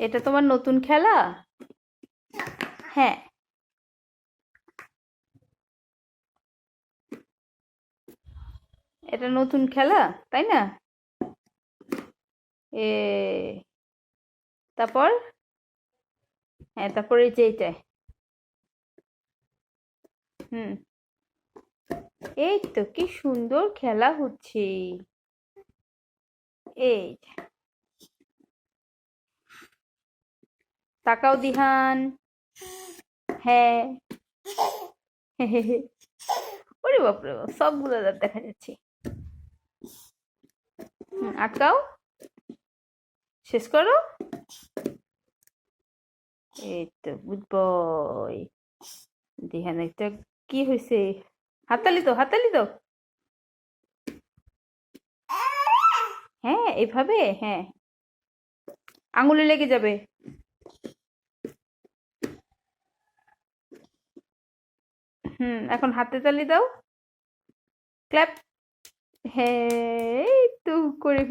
এটা তোমার নতুন খেলা? হ্যাঁ। এটা নতুন খেলা, তাই না? এ, তারপর? হ্যাঁ তারপর যে এইটায় হুম। এই তো, কি সুন্দর খেলা হচ্ছে। এই তাকাও দিহান। হ্যাঁ। ওরে বাপরে বাপ, সবগুলো দাঁত দেখা যাচ্ছে। আটকাও। শেষ করো। এই তো গুড বয় দিহান একটা কি হয়েছে হাতালি তো হাতালি তো হ্যাঁ এইভাবে হ্যাঁ। আঙুলে লেগে যাবে। হুম এখন হাতে তালি দাও। ক্ল্যাপ। হে এই তো করে